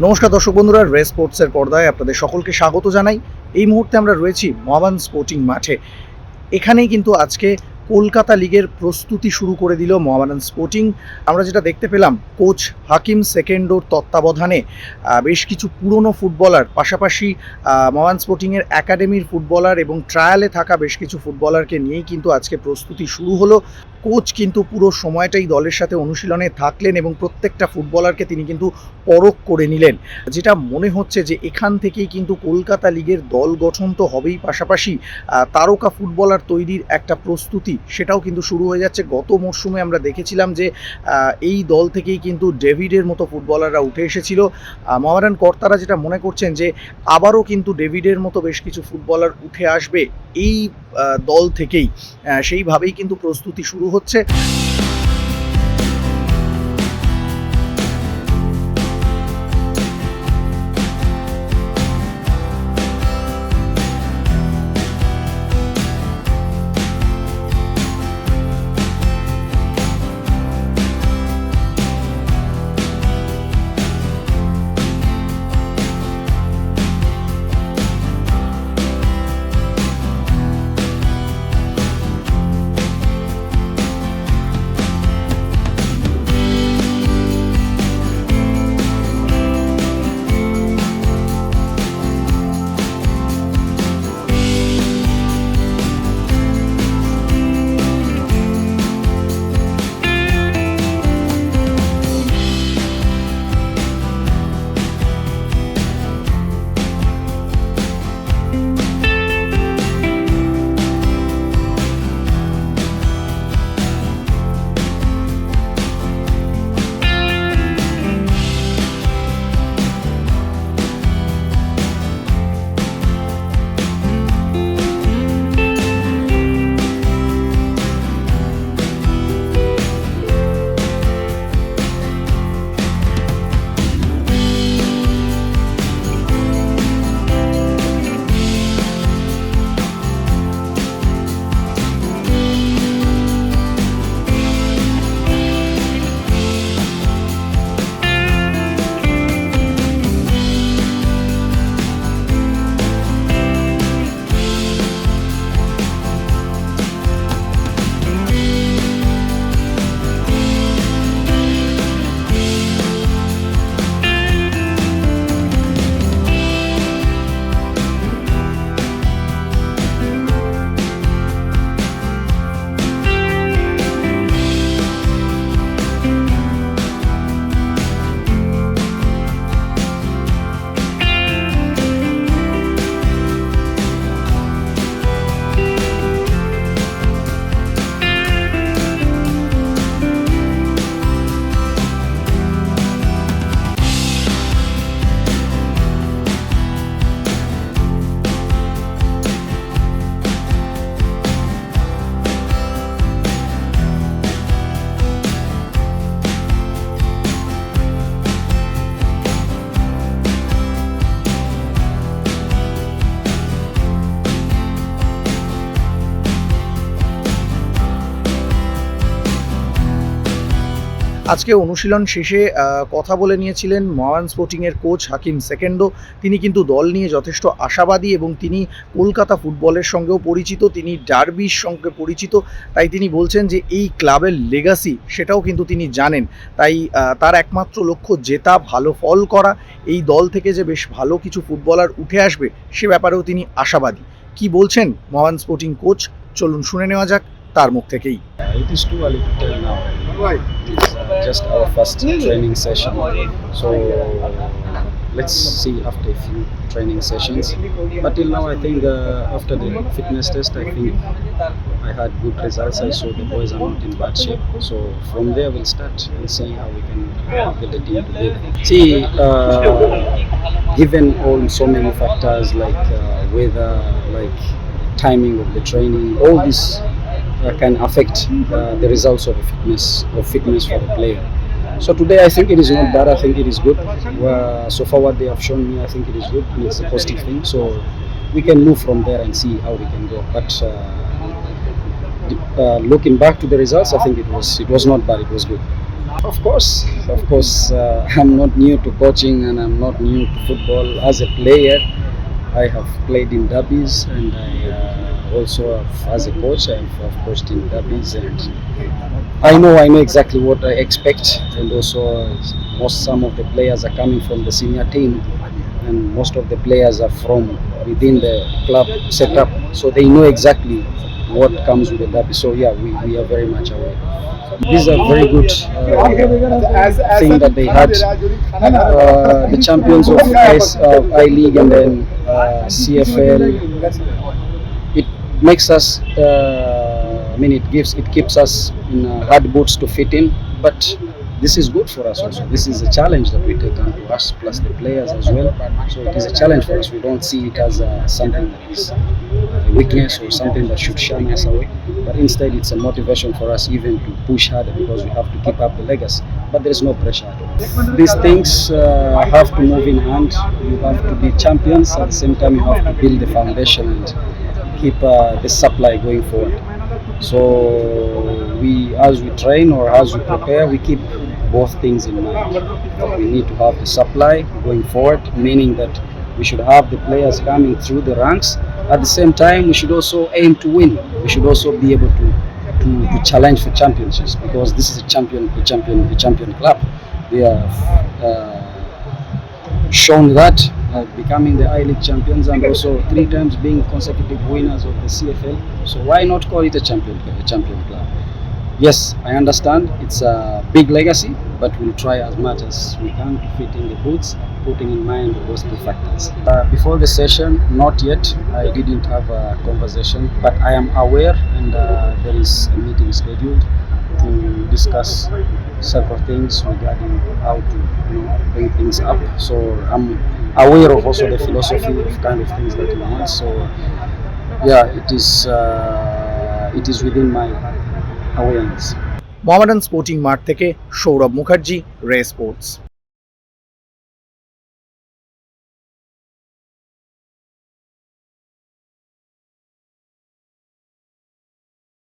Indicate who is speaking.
Speaker 1: নমস্কার দর্শক বন্ধুরা, রেস স্পোর্টসের পর্দায় আপনাদের সকলকে স্বাগত জানাই। এই মুহূর্তে আমরা রয়েছি মহাবান স্পোর্টিং মাঠে। এখানেই কিন্তু আজকে কলকাতা লিগের প্রস্তুতি শুরু করে দিল মহাবান স্পোর্টিং। আমরা যেটা দেখতে পেলাম, কোচ হাকিম সেকেন্ডোর তত্ত্বাবধানে বেশ কিছু পুরনো ফুটবলার, পাশাপাশি মহাবান স্পোর্টিংয়ের একাডেমির ফুটবলার এবং ট্রায়ালে থাকা বেশ কিছু ফুটবলারকে নিয়েই কিন্তু আজকে প্রস্তুতি শুরু হলো। কোচ কিন্তু পুরো সময়টাই দলের সাথে অনুশীলনে থাকলেন এবং প্রত্যেকটা ফুটবলারকে তিনি কিন্তু পরখ করে নিলেন। যেটা মনে হচ্ছে যে এখান থেকেই কিন্তু কলকাতা লিগের দল গঠন তো হবেই পাশাপাশি তারকা ফুটবলার তৈরির একটা প্রস্তুতি সেটাও কিন্তু শুরু হয়ে যাচ্ছে। গত মরশুমে আমরা দেখেছিলাম যে এই দল থেকেই কিন্তু ডেভিডের মতো ফুটবলাররা উঠে এসেছিল। মহারান কর্তারা যেটা মনে করছেন যে, আবারও কিন্তু ডেভিডের মতো বেশ কিছু ফুটবলার উঠে আসবে এই দল থেকেই। সেইভাবেই কিন্তু প্রস্তুতি শুরু হচ্ছে। আজকে অনুশীলন শেষে কথা বলে নিয়েছিলেন মহান স্পোর্টিংয়ের কোচ হাকিম সেকেন্ডো। তিনি কিন্তু দল নিয়ে যথেষ্ট আশাবাদী এবং তিনি কলকাতা ফুটবলের সঙ্গেও পরিচিত, তিনি ডার্বির সঙ্গে পরিচিত। তাই তিনি বলছেন যে, এই ক্লাবের লেগাসি সেটাও কিন্তু তিনি জানেন। তাই তার একমাত্র লক্ষ্য জেতা, ভালো ফল করা, এই দল থেকে যে বেশ ভালো কিছু ফুটবলার উঠে আসবে, সে ব্যাপারেও তিনি আশাবাদী। কি বলছেন মহান স্পোর্টিং কোচ? চলুন শুনে নেওয়া যাক, তার মুখ থেকেই।
Speaker 2: It's just our first training session. So let's see after a few training sessions. But till now, I think uh, after the fitness test, I think I had good results. I saw the boys are not in bad shape. So from there, we'll start and see how we can get the team together. See, uh, given all so many factors like uh, weather, like timing of the training, all this uh, can affect uh, the results of fitness of fitness for the player. So today I think it is not bad. I think it is good. Uh, so far what they have shown me, I think it is good and it's a positive thing. So we can move from there and see how we can go. But uh, uh, looking back to the results, I think it was it was not bad. It was good. Of course, of course. Uh, I'm not new to coaching and I'm not new to football. As a player, I have played in derbies and I uh, also, as a coach, I have, have coached in derbies and I know I know exactly what I expect. And also, uh, most some of the players are coming from the senior team, and most of the players are from within the club setup, so they know exactly what comes with the derby. So yeah, we, we are very much aware. This is a very good uh, thing that they had. Uh, the champions of IS, uh, I League and then uh, CFL. Makes us. Uh, I mean, it gives it keeps us in uh, hard boots to fit in, but. This is good for us also. This is a challenge that we take on to us, plus the players as well. So it is a challenge for us. We don't see it as uh, something that is a weakness or something that should shun us away. But instead, it's a motivation for us even to push harder because we have to keep up the legacy. But there is no pressure at all. These things uh, have to move in hand. You have to be champions at the same time. You have to build the foundation and keep uh, the supply going forward. So we, as we train or as we prepare, we keep both things in mind. We need to have the supply going forward, meaning that we should have the players coming through the ranks. At the same time, we should also aim to win. We should also be able to, to, to challenge for championships because this is a champion, a champion, a champion club. We have uh, shown that uh, becoming the I League champions and also three times being consecutive winners of the CFL. So why not call it a champion, a champion club? Yes, I understand it's a big legacy, but we'll try as much as we can to fit in the boots, putting in mind those two factors. Uh, before the session, not yet. I didn't have a conversation, but I am aware, and uh, there is a meeting scheduled to discuss several things regarding how to you know, bring things up. So I'm aware of also the philosophy of kind of things that we want. So yeah, it is uh, it is within my awareness.
Speaker 1: Mohammedan Sporting মাঠ থেকে সৌরভ মুখার্জি রে sports